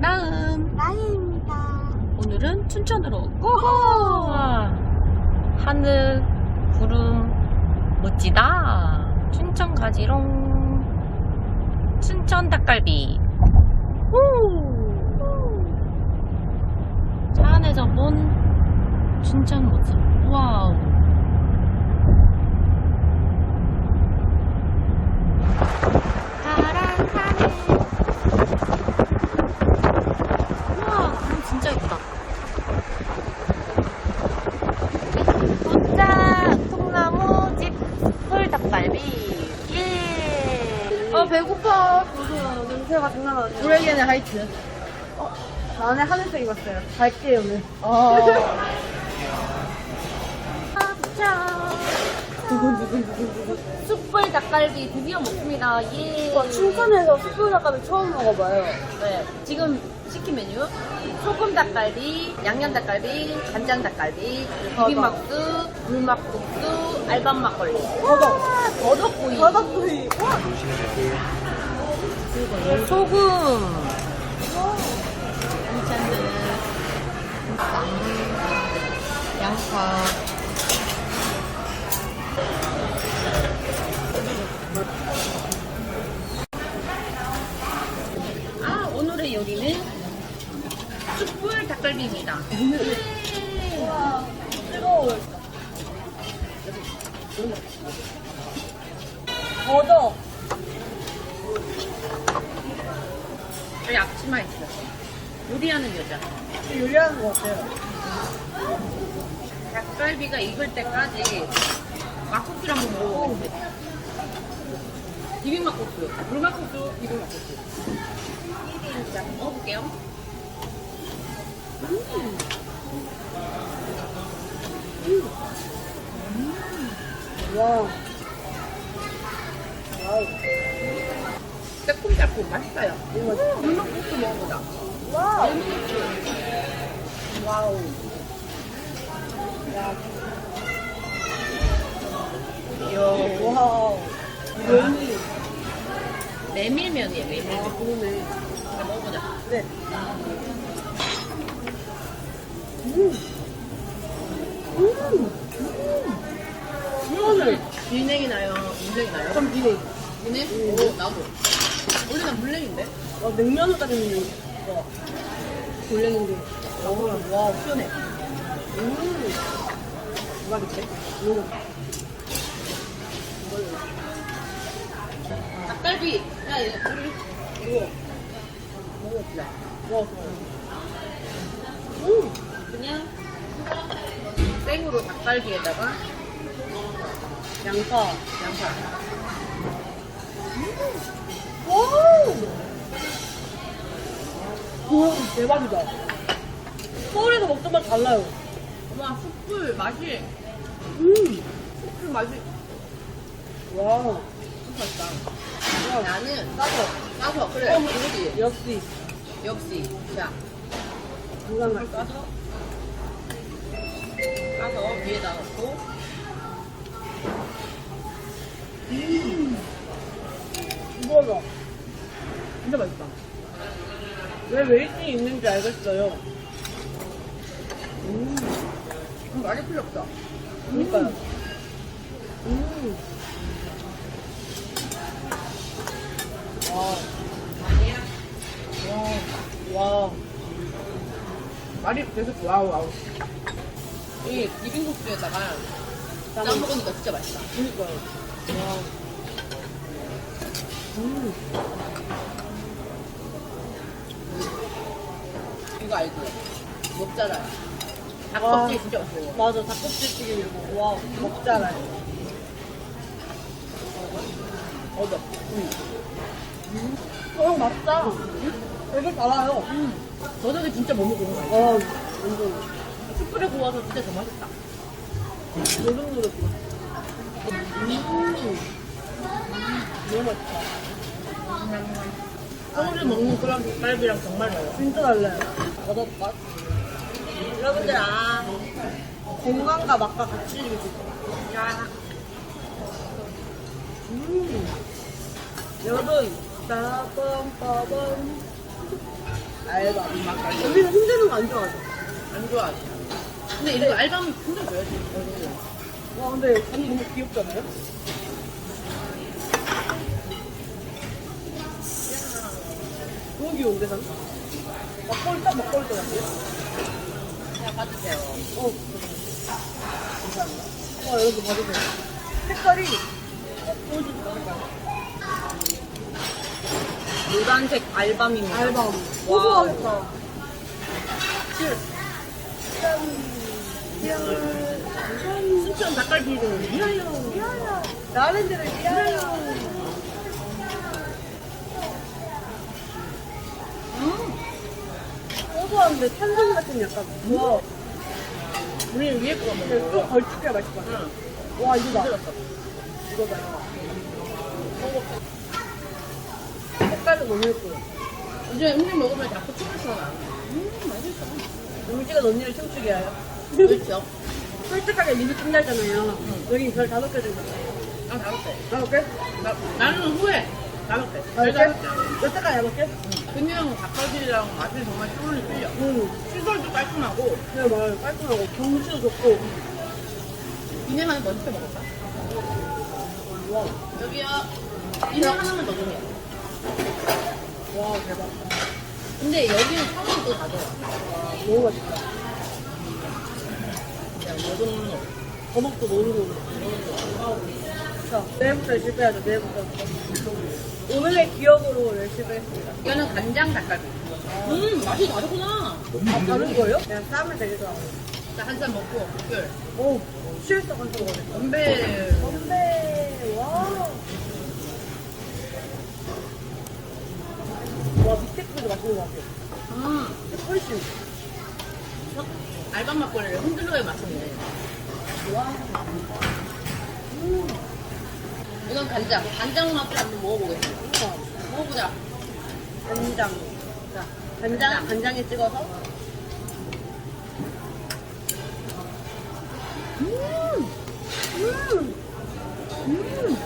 나은. 나예입니다. 오늘은 춘천으로 고고! 하늘, 구름, 멋지다. 춘천 가지롱. 춘천 닭갈비. 후! 차 안에서 본 춘천 모습. 와우. 파란 하늘. 우와, 구름 진짜 예쁘다. 도착! 통나무집 숯불닭갈비. 예! 아 배고파. 무슨 냄새가 장난 아니야. 브레이엔의 하이트. 나는 하늘색 입었어요. 갈게 오늘. 어. 숯불 닭갈비 드디어 먹습니다. 예. 와, 춘천에서 숯불 닭갈비 처음 먹어봐요. 네, 지금 시킨 메뉴 소금 닭갈비, 양념 닭갈비, 간장 닭갈비, 비빔막수, 불막국수, 알밤 막걸리. 더덕. 더덕구이. 바닥구이. 와. 소금. 양파. 아, 오늘의 요리는 숯불 닭갈비입니다. 뜨거워. 더덕. 저희 앞치마 있어요. 요리하는 여자. 요리하는 것 같아요. 닭갈비가 익을 때까지 막국수를 한번 먹어보겠습니다. 비빔막국수, 물막국수, 비빔막국수. 자, 먹어볼게요. 와. 와우. 새콤달콤 맛있어요. 이거 물막국수 먹어보자. 와우. 와우. 이야, 와우. 면이. 메밀면이에요, 메밀면. 아, 그러네. 자, 먹어보자. 네. 음. 음. 시원해. 비냉이 나요? 물냉이 나요? 좀 비네. 비냉? 음. 오, 나도. 물냉인데? 어, 냉면을 따르는 거. 돌리는데. 와, 와, 시원해. 음. 대박인데? 음. 닭갈비! 야, 이거, 우리, 이거. 먹어봅시다. 와, 음. 그냥 생으로 닭갈비에다가 양파. 양파. 우와, 대박이다. 서울에서 먹던 맛 달라요. 와, 숯불 맛이, 음. 숯불 맛이 와. 맛있다. 나는 싸서, 싸서, 그래. 어, 그렇지. 역시. 역시. 자, 건강 맛 싸서, 싸서 위에다 넣고, 이거다. 진짜 맛있다. 왜 웨이팅이 있는지 알겠어요. 음. 음, 말이 필요 없다. 그니까요. 음. 와. 와. 와. 말이 계속 와우, 와우. 이 비빔국수에다가 짬 먹으니까 진짜 맛있다. 그니까요. 와. 음. 거 알지? 먹잖아요. 와. 닭껍질 진짜 맛있어. 맞아, 닭껍질 튀김 이거. 와, 먹잖아요. 얻어. 어, 맛있다. 되게 달아요. 저녁에 진짜 못 먹는 거야. 와, 완전. 숯불에 구워서 진짜 더 맛있다. 노릇노릇. 음. 너무 맛있다. 서울에 먹는 그런 닭갈비랑 정말 달라. 진짜 달라요. 버섯맛. 여러분들, 아, 건강과 맛과 같이 즐기시죠. 야, 음. 여러분, 빠밤, 빠밤. 알바. 막걸리. 언니는 힘드는 거 안 좋아하죠? 안 좋아하지. 근데 이거 알바면 힘들어줘야지. 와, 근데 간이 너무 귀엽지 않아요? 너무 귀여운데, 난? 막걸리 딱 막걸리 같아요. 그냥 봐주세요. 어. 감사합니다. 와, 여러분 봐주세요. 색깔이 딱 보여주니까 색깔. 노란색 알밤입니다. 알바. 와. 고소하겠다. 칠. 짠. 짠. 순천 닭갈비를 위하여. 미안해요. 나랜드를 미안해요. 고소한데 탄산 같은 약간. 와. 우리 위에 거 근데 좀 먹어. 걸쭉해야 맛있을 것 같아. 응. 와, 이거다. 이거다. 색깔은 너무 예뻐요. 요즘에 음식 먹으면 자꾸 나. 음, 맛있어. 음식은 언니를 춤추게 해요. 그렇죠. 솔직하게 리뷰 끝나잖아요. 응. 여기 별 다섯 개 정도. 아, 다섯 개. 다섯 개? 나, 나는 후회. 다섯 개. 개? 다섯 개. 여태까지 다섯 개? 응. 그냥 닭갈비랑 맛이 정말 쭈르르 틀려. 응. 시설도 깔끔하고, 그냥 말 깔끔하고 경치도 좋고. 이내만 더 시켜 먹을까? 와, 여기요. 이내 하나만 더 주세요. 와 대박. 근데 여기는 처음에 또 가져와. 너무 맛있다. 버먹도 너무 좋은 자, 내일부터 실패하죠, 내일부터. 오늘의 기억으로 했습니다. 이거는 간장 닭갈비. 음, 맛이 다르구나. 아, 다른 거예요? 그냥 쌈을 되게 좋아하고. 자, 한잔 먹고, 별. 오, 번 먹었네. 건배. 건배, 와. 와, 밑에 것도 맛있는 것 같아요. 음, 훨씬. 알밤 막걸리를 흔들러야 맛있네. 와. 이건 간장. 간장 맛을 한번 먹어보겠습니다. 먹어보자. 간장. 자, 간장, 간장에 찍어서. 음! 음! 음!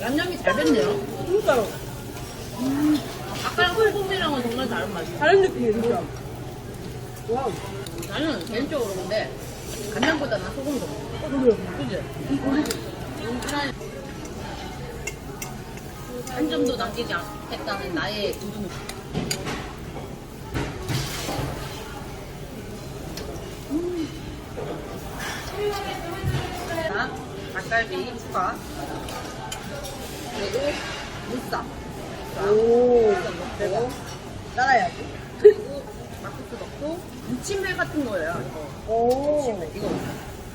양념이 잘 됐네요. 진짜로. 아까랑 소금이랑은 정말 다른 맛이야. 다른 느낌이에요, 진짜. 와. 어, 나는 개인적으로 근데 간장보다 난 소금이 더 먹어. 그래요. 그지? 한 점도 남기지 않겠다는 나의 두둥. 자, 닭갈비 추가. 그리고 무쌈. 오. 대박. 따라야지. 그리고 막국수 넣고 무침회 같은 거예요. 이거. 오. 이거.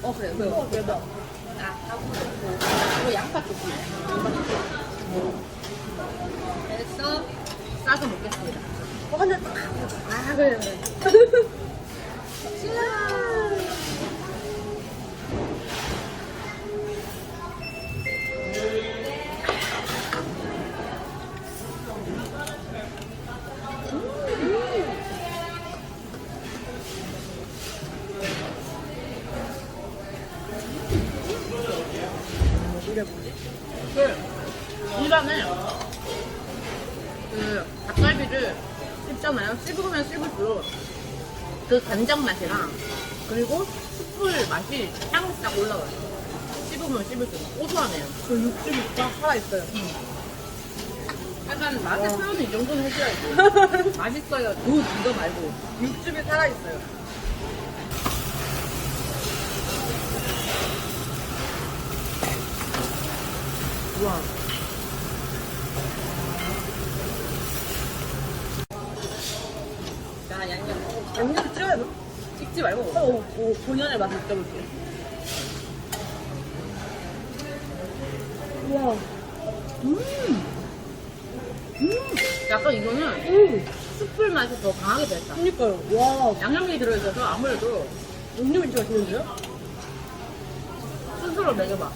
어 그래. 그래. 어, 대박. 아, 하고 그리고 양파 조금. 양파 조금. 해서 싸서 먹겠습니다. 어, 한 잔. 아 그래 그래. 이게 뭐지? 그 그 닭갈비를 씹잖아요. 씹으면 씹을수록 그 간장 맛이랑 그리고 숯불 맛이 향이 딱 올라와요. 씹으면 씹을수록 고소하네요. 그 육즙이 딱 살아있어요. 약간 맛의 표현을 이 정도는 해줘야지. 맛있어요. 굿 이거 말고. 육즙이 살아있어요. 우와. 자 양념 양념 찍어야 돼? 찍지 말고. 어, 오, 본연의 맛을 느껴볼게요. 우와. 음. 음. 약간 이거는 음. 숯불 맛이 더 강하게 됐다. 그니까요. 와. 양념이 들어있어서 아무래도 양념이 진짜 맛있는데요? 스스로 먹여봐.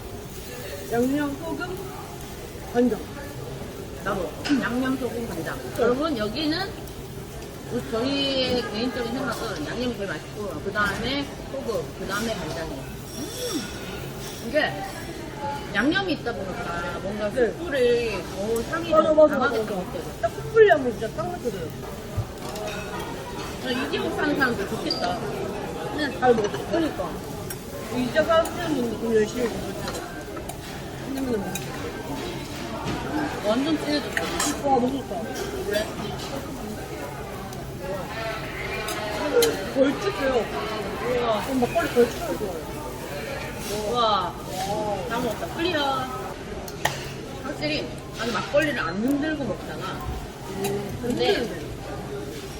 양념, 소금, 간장. 나도 양념 소금 간장. 여러분 여기는 저희의 개인적인 생각은 양념이 제일 맛있고 그 다음에 소금, 그 다음에 간장이에요. 음. 이게 양념이 있다 보니까 뭔가 네. 숯불을 더 향이 맞아, 좀 맞아, 강하게 맞아. 느껴져. 딱 숯불향이 진짜 딱 느껴져요. 이지옥 사는 사람들 좋겠다. 그냥 잘 먹어. 그러니까. 이자 사는 분들 좀 열심히 먹었죠. 핸드면은 먹었어. 완전 진해졌어. 와, 너무 좋다. 그래? 걸쭉해요. 우와, 전 막걸리 걸쭉하게 좋아해요. 와, 다 먹었다. 클리어. 확실히, 아니, 막걸리를 안 흔들고 먹잖아. 근데,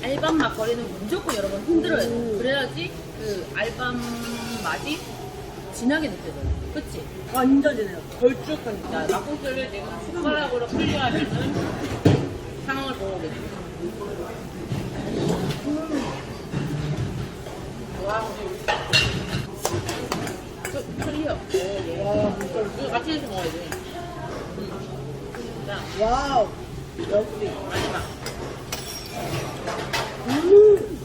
알밤 막걸리는 무조건 여러 번 흔들어야 돼. 음. 그래야지 그 알밤 맛이 진하게 느껴져. 그치? 완전 지네요. 걸쭉한 자, 막국수를 지금 숟가락으로 클리어하면은 상황을 보고 와. 그, 클리어. 오, 예. 와, 진짜. 이거 같이 해서 먹어야지. 자, 와우. 역시. 마지막. 음.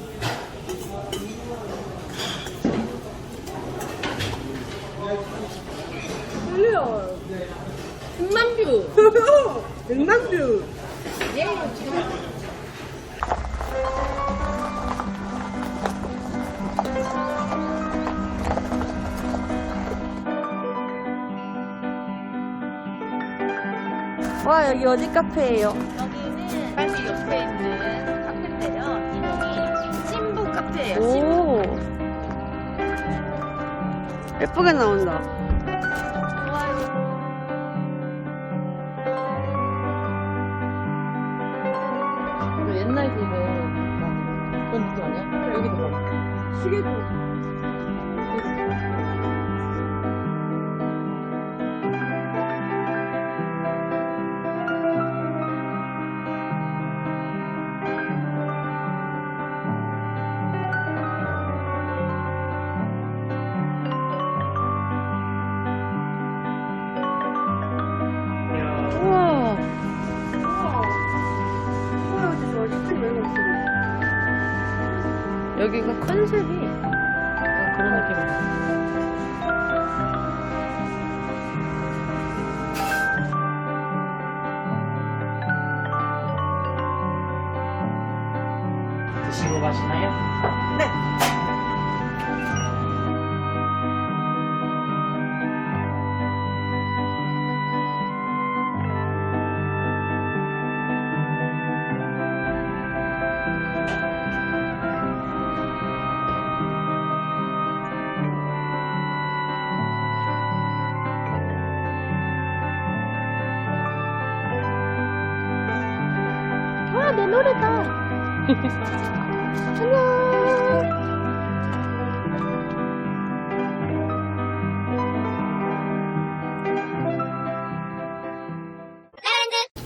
클리어. 승만뷰. 백만뷰. 예. 와 여기 어디 카페예요? 여기는 빨리 옆에 있는 카페인데요. 이름이 신부 카페예요. 신부. 오 예쁘게 나온다. 그 옛날 집에 그런 느낌 아니야? 여기도 봐. 시계도. 여기가 컨셉이 그런 느낌이야.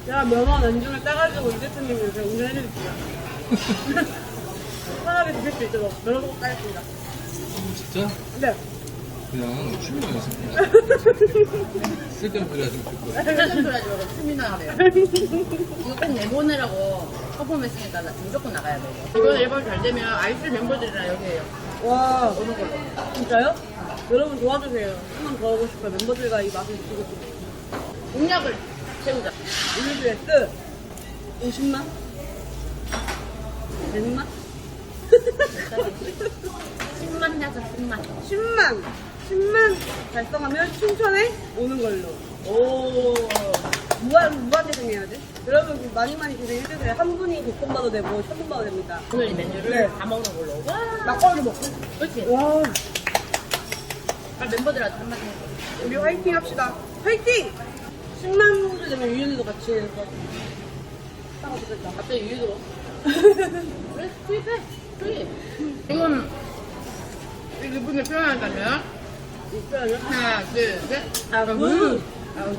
제가 명언 안중을 따가지고 이 대표님이 제가 운전해드릴게요. 편하게 드실 수 있도록 열어보고 따겠습니다. 진짜? 네. 그냥 취미가 있을 거야. 쓸데없는 소리 하지 말고. 무슨 소리 하지 말고 춤이나 하래요. 이거 꼭 내보내라고 퍼폼 했으니까 나 무조건 나가야 돼. 이번 앨범 잘 되면 아이스 멤버들이랑 여기 해요. 와, 오는 걸로. 진짜요? 여러분 도와주세요. 한 번더 하고 싶어요. 멤버들과 이 맛을 느끼고 싶어요. 공약을 세우자. 올리브레스 50만? 100만? 10만 하자, 10만. 10만! 10만 달성하면 춘천에 오는 걸로. 오. 무한, 무한 재생해야지. 여러분 많이 많이 재생해주세요. 한 분이 100번 봐도 되고 1000번 봐도 됩니다. 오늘 이 메뉴를 네. 다 먹는 걸로. 와. 막걸리 먹고. 그렇지. 와, 빨리 멤버들한테 한마디 해줘. 우리 화이팅 합시다. 화이팅! 10만 호주 되면 유연이도 같이 해서. 따가지겠다. 갑자기 유유도. 그래, 투입해. 투입. 지금 이 기분을 표현한다면? 하나, 둘, 셋. 아, 음. 아우.